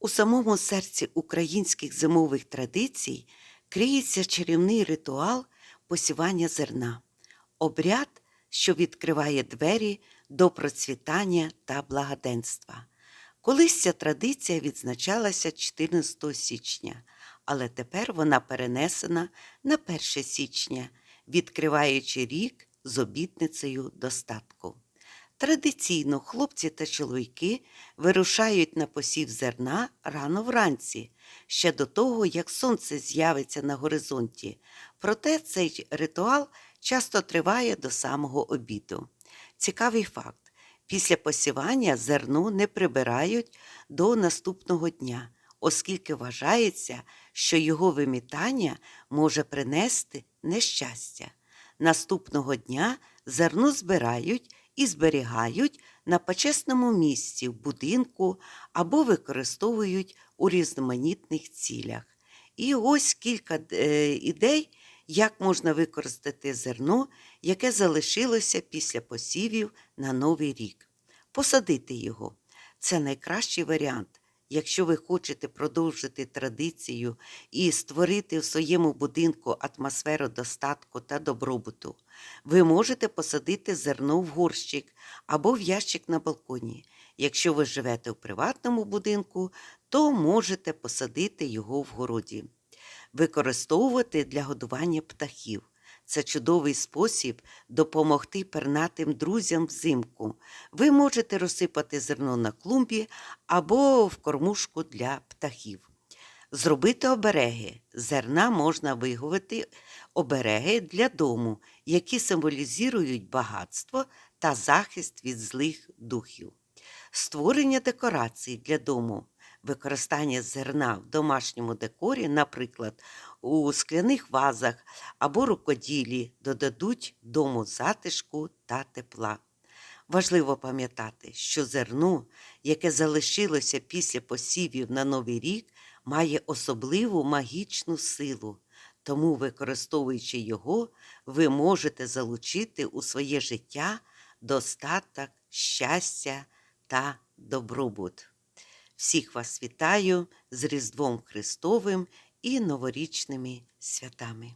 У самому серці українських зимових традицій криється чарівний ритуал посівання зерна, обряд, що відкриває двері до процвітання та благоденства. Колись ця традиція відзначалася 14 січня, але тепер вона перенесена на 1 січня, відкриваючи рік з обітницею достатку. Традиційно хлопці та чоловіки вирушають на посів зерна рано вранці, ще до того, як сонце з'явиться на горизонті. Проте цей ритуал часто триває до самого обіду. Цікавий факт: після посівання зерно не прибирають до наступного дня, оскільки вважається, що його вимітання може принести нещастя. Наступного дня зерно збирають і зберігають на почесному місці в будинку або використовують у різноманітних цілях. І ось кілька е, ідей, як можна використати зерно, яке залишилося після посівів на Новий рік. Посадити його це найкращий варіант. Якщо ви хочете продовжити традицію і створити в своєму будинку атмосферу достатку та добробуту, ви можете посадити зерно в горщик або в ящик на балконі. Якщо ви живете в приватному будинку, то можете посадити його в городі. Використовувати для годування птахів. Це чудовий спосіб допомогти пернатим друзям взимку. Ви можете розсипати зерно на клумбі або в кормушку для птахів. Зробити обереги. Зерна можна виготовити обереги для дому, які символізують багатство та захист від злих духів. Створення декорацій для дому. Використання зерна в домашньому декорі, наприклад, у скляних вазах або рукоділі, додадуть дому затишку та тепла. Важливо пам'ятати, що зерно, яке залишилося після посівів на Новий рік, має особливу магічну силу, тому, використовуючи його, ви можете залучити у своє життя достаток, щастя та добробут. Всіх вас вітаю з Різдвом Христовим і новорічними святами.